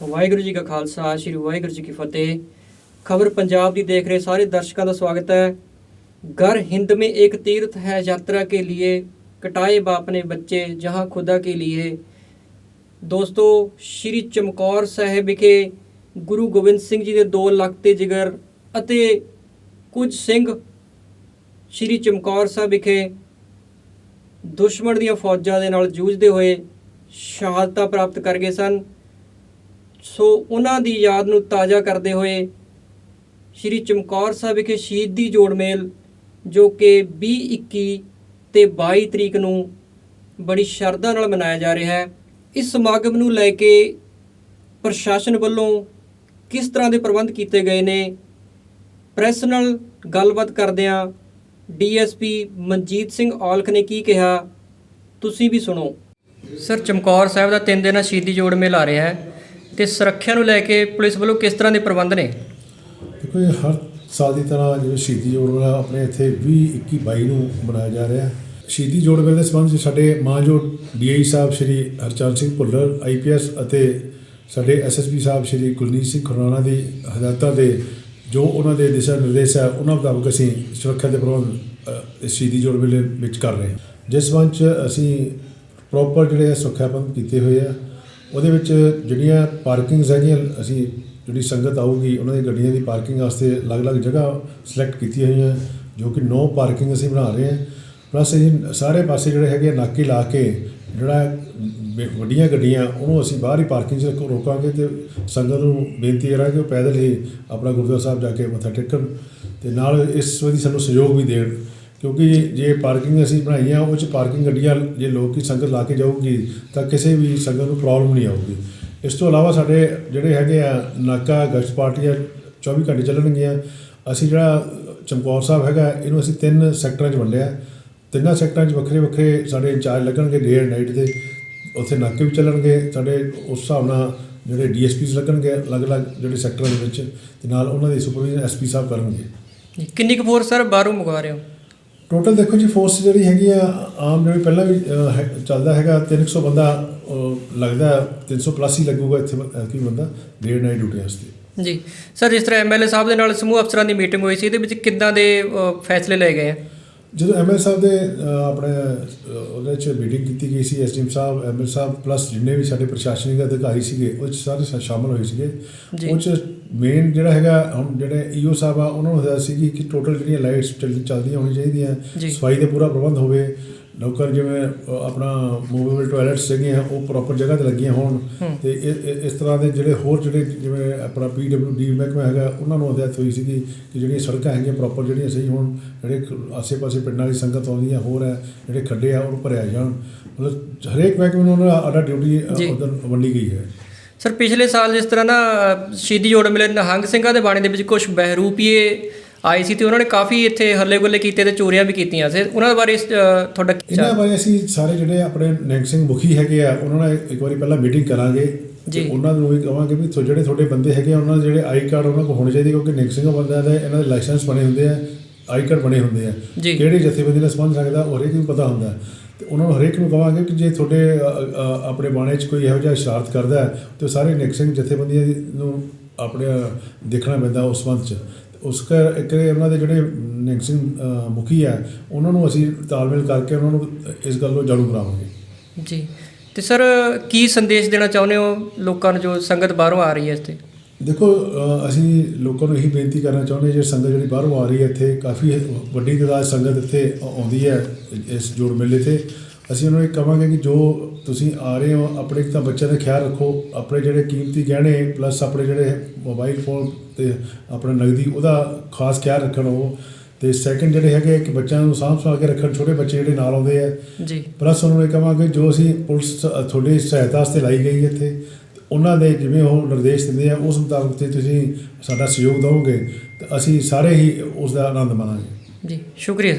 ਵਾਹਿਗੁਰੂ ਜੀ ਕਾ ਖਾਲਸਾ, ਸ੍ਰੀ ਵਾਹਿਗੁਰੂ ਜੀ ਕੀ ਫਤਿਹ। ਖਬਰ ਪੰਜਾਬ ਦੀ ਦੇਖ ਰਹੇ ਸਾਰੇ ਦਰਸ਼ਕਾਂ ਦਾ ਸਵਾਗਤ ਹੈ। ਗਰ ਹਿੰਦ ਮੇ ਇੱਕ ਤੀਰਥ ਹੈ ਯਾਤਰਾ ਕੇ ਲਿਏ, ਕਟਾਏ ਬਾਪ ਨੇ ਬੱਚੇ, ਜਹਾਂ ਖੁਦਾ ਕੇ ਲਿਏ। ਦੋਸਤੋ, ਸ੍ਰੀ ਚਮਕੌਰ ਸਾਹਿਬ ਵਿਖੇ ਗੁਰੂ ਗੋਬਿੰਦ ਸਿੰਘ ਜੀ ਦੇ ਦੋ ਲੱਖ ਤੇ ਜਿਗਰ ਅਤੇ ਕੁਝ ਸਿੰਘ ਸ੍ਰੀ ਚਮਕੌਰ ਸਾਹਿਬ ਵਿਖੇ ਦੁਸ਼ਮਣ ਦੀਆਂ ਫੌਜਾਂ ਦੇ ਨਾਲ ਜੂਝਦੇ ਹੋਏ ਸ਼ਹਾਦਤਾਂ ਪ੍ਰਾਪਤ ਕਰ ਗਏ ਸਨ। ਸੋ ਉਹਨਾਂ ਦੀ ਯਾਦ ਨੂੰ ਤਾਜ਼ਾ ਕਰਦੇ ਹੋਏ ਸ਼੍ਰੀ ਚਮਕੌਰ ਸਾਹਿਬ ਵਿਖੇ ਸ਼ਹੀਦੀ ਜੋੜ ਮੇਲ, ਜੋ ਕਿ 20 21 ਤੇ 22 ਤਰੀਕ ਨੂੰ ਬੜੀ ਸ਼ਰਧਾ ਨਾਲ ਮਨਾਇਆ ਜਾ ਰਿਹਾ ਹੈ। ਇਸ ਸਮਾਗਮ ਨੂੰ ਲੈ ਕੇ ਪ੍ਰਸ਼ਾਸਨ ਵੱਲੋਂ ਕਿਸ ਤਰ੍ਹਾਂ ਦੇ ਪ੍ਰਬੰਧ ਕੀਤੇ ਗਏ ਨੇ? ਪ੍ਰੈਸ ਨਾਲ ਗੱਲਬਾਤ ਕਰਦਿਆਂ ਡੀਐਸਪੀ ਮਨਜੀਤ ਸਿੰਘ ਔਲਖ ਨੇ ਕੀ ਕਿਹਾ? ਤੁਸੀਂ ਵੀ ਸੁਣੋ। ਸਰ, ਚਮਕੌਰ ਸਾਹਿਬ ਦਾ 3 ਦਿਨਾਂ ਸ਼ਹੀਦੀ ਜੋੜ ਮੇਲ ਆ ਰਿਹਾ ਹੈ। ਤੇ ਸੁਰੱਖਿਆ ਨੂੰ ਲੈ ਕੇ ਪੁਲਿਸ ਵੱਲੋਂ ਕਿਸ ਤਰ੍ਹਾਂ ਦੇ ਪ੍ਰਬੰਧ ਨੇ? ਦੇਖੋ ਇਹ ਹਰ ਸਾਲ ਦੀ ਤਰ੍ਹਾਂ ਜਿਵੇਂ ਸ਼ਹੀਦੀ ਜੋੜ ਮੇਲਾ ਆਪਣੇ ਇੱਥੇ 20 21 22 ਨੂੰ ਮਨਾਇਆ ਜਾ ਰਿਹਾ ਹੈ। ਸ਼ਹੀਦੀ ਜੋੜ ਮੇਲੇ ਦੇ ਸੰਬੰਧ ਵਿੱਚ ਸਾਡੇ ਮਾਨਯੋਗ ਡੀਆਈ ਸਾਹਿਬ ਸ਼੍ਰੀ ਹਰਚਰਨ ਸਿੰਘ ਭੁੱਲਰ ਆਈਪੀਐਸ ਅਤੇ ਸਾਡੇ ਐਸਐਸਪੀ ਸਾਹਿਬ ਸ਼੍ਰੀ ਕੁਲਨੀਤ ਸਿੰਘ ਖੁਰਾਣਾ ਦੀ ਹਦਾਇਤਾਂ ਦੇ ਜੋ ਉਹਨਾਂ ਦੇ ਦਿਸ਼ਾ ਨਿਰਦੇਸ਼ ਹੈ, ਉਹਨਾਂ ਮੁਤਾਬਕ ਅਸੀਂ ਸੁਰੱਖਿਆ ਦੇ ਪ੍ਰਬੰਧ ਸ਼ਹੀਦੀ ਜੋੜ ਮੇਲੇ ਵਿੱਚ ਕਰ ਰਹੇ ਹਾਂ। ਜਿਸ ਸੰਬੰਧ 'ਚ ਅਸੀਂ ਪ੍ਰੋਪਰ ਜਿਹੜੇ ਆ ਸੁਰੱਖਿਆ ਪ੍ਰਬੰਧ ਕੀਤੇ ਹੋਏ ਆ ਉਹਦੇ ਵਿੱਚ ਜਿਹੜੀਆਂ ਪਾਰਕਿੰਗਸ ਹੈਗੀਆਂ, ਅਸੀਂ ਜਿਹੜੀ ਸੰਗਤ ਆਊਗੀ, ਉਹਨਾਂ ਦੀ ਗੱਡੀਆਂ ਦੀ ਪਾਰਕਿੰਗ ਵਾਸਤੇ ਅਲੱਗ-ਅਲੱਗ ਜਗ੍ਹਾ ਸਿਲੈਕਟ ਕੀਤੀਆਂ ਹੋਈਆਂ, ਜੋ ਕਿ ਨੋ ਪਾਰਕਿੰਗ ਅਸੀਂ ਬਣਾ ਰਹੇ ਹਾਂ। ਪਲੱਸ ਅਸੀਂ ਸਾਰੇ ਪਾਸੇ ਜਿਹੜੇ ਹੈਗੇ ਆ, ਨਾਕੇ ਲਾ ਕੇ, ਜਿਹੜਾ ਵੱਡੀਆਂ ਗੱਡੀਆਂ, ਉਹਨੂੰ ਅਸੀਂ ਬਾਹਰ ਹੀ ਪਾਰਕਿੰਗ 'ਚ ਰੋਕਾਂਗੇ ਤੇ ਸੰਗਤ ਨੂੰ ਬੇਨਤੀ ਕਰਾਂਗੇ ਕਿ ਉਹ ਪੈਦਲ ਹੀ ਆਪਣਾ ਗੁਰਦੁਆਰਾ ਸਾਹਿਬ ਜਾ ਕੇ ਮੱਥਾ ਟੇਕਣ ਤੇ ਨਾਲ ਇਸ ਸੰਬੰਧੀ ਸਾਨੂੰ ਸਹਿਯੋਗ ਵੀ ਦੇਣ। ਕਿਉਂਕਿ ਜੇ ਪਾਰਕਿੰਗ ਅਸੀਂ ਬਣਾਈ ਆ, ਉਹ ਚ ਪਾਰਕਿੰਗ ਗੱਡੀਆਂ ਜੇ ਲੋਕ ਹੀ ਸੰਗਤ ਲਾ ਕੇ ਜਾਊਗੀ, ਤਾਂ ਕਿਸੇ ਵੀ ਸੰਗਤ ਨੂੰ ਪ੍ਰੋਬਲਮ ਨਹੀਂ ਆਊਗੀ। ਇਸ ਤੋਂ ਇਲਾਵਾ ਸਾਡੇ ਜਿਹੜੇ ਹੈਗੇ ਆ, ਨਾਕਾ, ਗਸ਼ਤ ਪਾਰਟੀਆਂ 24 ਘੰਟੇ ਚੱਲਣਗੀਆਂ। ਅਸੀਂ ਜਿਹੜਾ ਚਮਕੌਰ ਸਾਹਿਬ ਹੈਗਾ, ਇਹਨੂੰ ਅਸੀਂ ਤਿੰਨ ਸੈਕਟਰਾਂ 'ਚ ਵੰਡਿਆ। ਤਿੰਨਾਂ ਸੈਕਟਰਾਂ 'ਚ ਵੱਖਰੇ ਵੱਖਰੇ ਸਾਡੇ ਇੰਚਾਰਜ ਲੱਗਣਗੇ ਡੇ ਐਂਡ ਨਾਈਟ ਦੇ। ਉੱਥੇ ਨਾਕੇ ਵੀ ਚੱਲਣਗੇ। ਸਾਡੇ ਉਸ ਹਿਸਾਬ ਨਾਲ ਜਿਹੜੇ ਡੀਐਸਪੀਸ ਲੱਗਣਗੇ, ਅਲੱਗ-ਅਲੱਗ ਜਿਹੜੇ ਸੈਕਟਰਾਂ ਦੇ ਵਿੱਚ। ਤੇ ਨਾਲ ਉਹਨਾਂ ਦੀ ਸੁਪਰਵਿਜ਼ਨ ਐਸਪੀ ਸਾਹਿਬ ਕਰਨਗੇ। ਕਿੰਨੀ ਕੁ ਫੋਰਸ ਸਰ? ਬਾਹਰੋਂ ਮੰਗਵਾ ਰਹੇ ਹੋ? ਟੋਟਲ ਦੇਖੋ ਜੀ ਫੋਰਸ ਜਿਹੜੀ ਹੈਗੀ ਆ, ਆਮ ਜਿਹੜੀ ਪਹਿਲਾਂ ਵੀ ਹੈ- ਚੱਲਦਾ ਹੈਗਾ 300 ਬੰਦਾ ਲੱਗਦਾ 300 ਪਲੱਸ ਹੀ ਲੱਗੂਗਾ ਇੱਥੇ ਕੀ ਬੰਦਾ ਡੇ ਨਾਈਟ ਡਿਊਟੀ ਵਾਸਤੇ। ਜੀ। ਸਰ ਜਿਸ ਤਰ੍ਹਾਂ ਐਮਐਲਏ ਸਾਹਿਬ ਦੇ ਨਾਲ ਸਮੂਹ ਅਫਸਰਾਂ ਦੀ ਮੀਟਿੰਗ ਹੋਈ ਸੀ, ਇਹਦੇ ਵਿੱਚ ਕਿੱਦਾਂ ਦੇ ਫੈਸਲੇ ਲਏ ਗਏ ਆ? ਜਦੋਂ ਐਮਐਲ ਸਾਹਿਬ ਦੇ ਆਪਣੇ ਉਹਦੇ ਚ ਮੀਟਿੰਗ ਕੀਤੀ ਗਈ ਸੀ ਐਸਡੀਐਮ ਸਾਹਿਬ ਐਮਐਲ ਸਾਹਿਬ ਪਲੱਸ ਜਿੰਨੇ ਵੀ ਸਾਡੇ ਪ੍ਰਸ਼ਾਸਨਿਕ ਅਧਿਕਾਰੀ ਸੀਗੇ ਉਹ 'ਚ ਸਾਰੇ ਸ਼ਾ- ਸ਼ਾਮਲ ਹੋਏ ਸੀਗੇ। ਉਹ ਚ ਮੇਨ ਜਿਹੜਾ ਹੈਗਾ ਹੁਣ ਜਿਹੜੇ ਈਓ ਸਾਹਿਬ ਆ ਉਹਨਾਂ ਨੂੰ ਹਦਾਇਤ ਸੀਗੀ ਕਿ ਟੋਟਲ ਜਿਹੜੀਆਂ ਲਾਈਟਸ ਚੱਲਦੀਆਂ ਹੋਣੀਆਂ ਚਾਹੀਦੀਆਂ। ਸਫ਼ਾਈ ਦੇ ਪੂਰਾ ਪ੍ਰਬੰਧ ਹੋਵੇ ਲੋਕਰ ਜਿਵੇਂ ਆਪਣਾ ਮੂਵੇਬਲ ਟਾਇਲਟਸ ਹੈਗੇ ਆ ਉਹ ਪ੍ਰੋਪਰ ਜਗ੍ਹਾ ਤੇ ਲੱਗੀਆਂ ਹੋਣ ਹੂੰ। ਤੇ ਇਸ ਤਰ੍ਹਾਂ ਦੇ ਜਿਹੜੇ ਹੋਰ ਜਿਹੜੇ ਜਿਵੇਂ ਆਪਣਾ ਪੀਡਬਲਯੂਡੀ ਮਹਿਕਮਾ ਹੈਗਾ ਉਹਨਾਂ ਨੂੰ ਹਦਾਇਤ ਹੋਈ ਸੀਗੀ ਕਿ ਜਿਹੜੀਆਂ ਸੜਕਾਂ ਹੈਗੀਆਂ ਪ੍ਰੋਪਰ ਜਿਹੜੀਆਂ ਸਹੀ ਹੋਣ ਜਿਹੜੇ ਆਸੇ-ਪਾਸੇ ਪਿੰਡਾਂ ਦੀ ਸੰਗਤ ਆਉਂਦੀਆਂ ਹੋਰ ਹੈ ਜਿਹੜੇ ਖੱਡੇ ਆ ਉਹ ਭਰਿਆ ਜਾਣ ਮਤਲਬ ਹਰੇਕ ਮਹਿਕਮੇ ਨੂੰ ਉਹਨਾਂ ਆਡਾ ਡਿਊਟੀ। ਉਦੋਂ ਵੰਡੀ ਗਈ ਹੈ ਸਰ ਪਿਛਲੇ ਸਾਲ ਜਿਸ ਤਰ੍ਹਾਂ ਨਾ ਸ਼ਹੀਦੀ ਜੋੜ ਮਿਲੇ ਨਿਹੰਗ ਸਿੰਘਾਂ ਦੇ ਬਾਣੇ ਦੇ ਵਿੱਚ ਕੁਝ ਬਹਿਰੂਪੀਏ ਆਏ ਸੀ ਤੇ ਉਹਨਾਂ ਨੇ ਕਾਫੀ ਇੱਥੇ ਹੱਲੇ ਗੁੱਲੇ ਕੀਤੇ ਤੇ ਚੋਰੀਆਂ ਵੀ ਕੀਤੀਆਂ ਸੀ ਉਹਨਾਂ ਬਾਰੇ ਤੁਹਾਡਾ ਕੀ ਇਹਨਾਂ? ਬਾਰੇ ਅਸੀਂ ਸਾਰੇ ਜਿਹੜੇ ਆਪਣੇ ਨੈਂਗ ਸਿੰਘ ਮੁਖੀ ਹੈਗੇ ਆ ਉਹਨਾਂ ਨਾਲ ਇੱਕ ਵਾਰੀ ਪਹਿਲਾਂ ਮੀਟਿੰਗ ਕਰਾਂਗੇ ਜੀ। ਤੇ ਉਹਨਾਂ ਨੂੰ ਵੀ ਕਹਾਂਗੇ ਵੀ ਜਿਹੜੇ ਤੁਹਾਡੇ ਬੰਦੇ ਹੈਗੇ ਆ ਉਹਨਾਂ ਦੇ ਜਿਹੜੇ ਆਈ ਕਾਰਡ ਉਹਨਾਂ ਕੋਲ ਹੋਣੇ ਚਾਹੀਦੇ ਕਿਉਂਕਿ ਨੈਂਗ ਸਿੰਘ ਬੰਦਿਆਂ ਦੇ ਇਹਨਾਂ ਦੇ ਲਾਇਸੈਂਸ ਬਣੇ ਹੁੰਦੇ ਆ ਆਈ ਕਾਰਡ ਬਣੇ ਹੁੰਦੇ ਆ। ਕਿਹੜੇ ਜਥੇਬੰਦੀ ਨਾਲ ਸੰਬੰਧ ਰੱਖਦਾ ਉਹ ਹਰੇਕ ਨੂੰ ਪਤਾ ਹੁੰਦਾ ਤੇ ਉਹਨਾਂ ਨੂੰ ਹਰੇਕ ਨੂੰ ਕਹਾਂਗੇ ਕਿ ਜੇ ਤੁਹਾਡੇ ਆਪਣੇ ਬਾਣੇ 'ਚ ਕੋਈ ਇਹੋ ਜਿਹਾ ਸ਼ਰਾਰਤ ਕਰਦਾ ਹੈ ਤੇ ਸਾਰੇ ਨੈਂਗ ਸਿੰਘ ਜਥੇਬੰਦੀਆਂ ਨੂੰ ਆਪਣੇ ਦੇਖਣਾ ਪੈਂਦਾ ਉਸ ਸੰਬੰਧ 'ਚ ਉਸ ਕਰ ਇੱਕ ਉਹਨਾਂ ਦੇ ਜਿਹੜੇ ਨਿੰਗ ਸਿੰਘ ਮੁਖੀ ਆ ਉਹਨਾਂ ਨੂੰ ਅਸੀਂ ਤਾਲਮੇਲ ਕਰਕੇ ਉਹਨਾਂ ਨੂੰ ਇਸ ਗੱਲ ਨੂੰ ਜਾਣੂ ਕਰਾਵਾਂਗੇ। ਜੀ। ਤੇ ਸਰ ਕੀ ਸੰਦੇਸ਼ ਦੇਣਾ ਚਾਹੁੰਦੇ ਹੋ ਲੋਕਾਂ ਨੂੰ ਜੋ ਸੰਗਤ ਬਾਹਰੋਂ ਆ ਰਹੀ ਹੈ ਇਸ ਤੇ ਦੇਖੋ ਅਸੀਂ ਲੋਕਾਂ ਨੂੰ ਇਹੀ ਬੇਨਤੀ ਕਰਨਾ ਚਾਹੁੰਦੇ ਜੇ ਸੰਗਤ ਜਿਹੜੀ ਬਾਹਰੋਂ ਆ ਰਹੀ ਹੈ ਇੱਥੇ ਕਾਫੀ ਵੱਡੀ ਤਾਦਾਦ ਸੰਗਤ ਇੱਥੇ ਆਉਂਦੀ ਹੈ ਇਸ ਜੋੜ ਮੇਲੇ ਤੇ। ਅਸੀਂ ਉਹਨਾਂ ਨੂੰ ਇਹ ਕਹਾਂਗੇ ਕਿ ਜੋ ਤੁਸੀਂ ਆ ਰਹੇ ਹੋ ਆਪਣੇ ਤਾਂ ਬੱਚਿਆਂ ਦਾ ਖਿਆਲ ਰੱਖੋ ਆਪਣੇ ਜਿਹੜੇ ਕੀਮਤੀ ਗਹਿਣੇ ਪਲੱਸ ਆਪਣੇ ਜਿਹੜੇ ਮੋਬਾਈਲ ਫੋਨ ਤੇ ਆਪਣਾ ਨਗਦੀ ਉਹਦਾ ਖਾਸ ਖਿਆਲ ਰੱਖਣ ਉਹ। ਤੇ ਸੈਕੰਡ ਜਿਹੜੇ ਹੈਗੇ ਕਿ ਬੱਚਿਆਂ ਨੂੰ ਸਾਂਭ ਸੰਭਾਲ ਕੇ ਰੱਖਣ ਛੋਟੇ ਬੱਚੇ ਜਿਹੜੇ ਨਾਲ ਆਉਂਦੇ ਆ। ਜੀ। ਪਲੱਸ ਉਹਨਾਂ ਨੂੰ ਇਹ ਕਹਾਂਗੇ ਜੋ ਅਸੀਂ ਪੁਲਿਸ ਤੁਹਾਡੀ ਸਹਾਇਤਾ ਵਾਸਤੇ ਲਾਈ ਗਈ ਇੱਥੇ ਉਹਨਾਂ ਦੇ ਜਿਵੇਂ ਉਹ ਨਿਰਦੇਸ਼ ਦਿੰਦੇ ਆ ਉਸ ਮੁਤਾਬਕ ਤੇ ਤੁਸੀਂ ਸਾਡਾ ਸਹਿਯੋਗ ਦਿਓਗੇ ਤਾਂ ਅਸੀਂ ਸਾਰੇ ਹੀ ਉਸ ਦਾ ਆਨੰਦ ਮਾਣਾਂਗੇ। ਜੀ ਸ਼ੁਕਰੀਆ ਸਰ।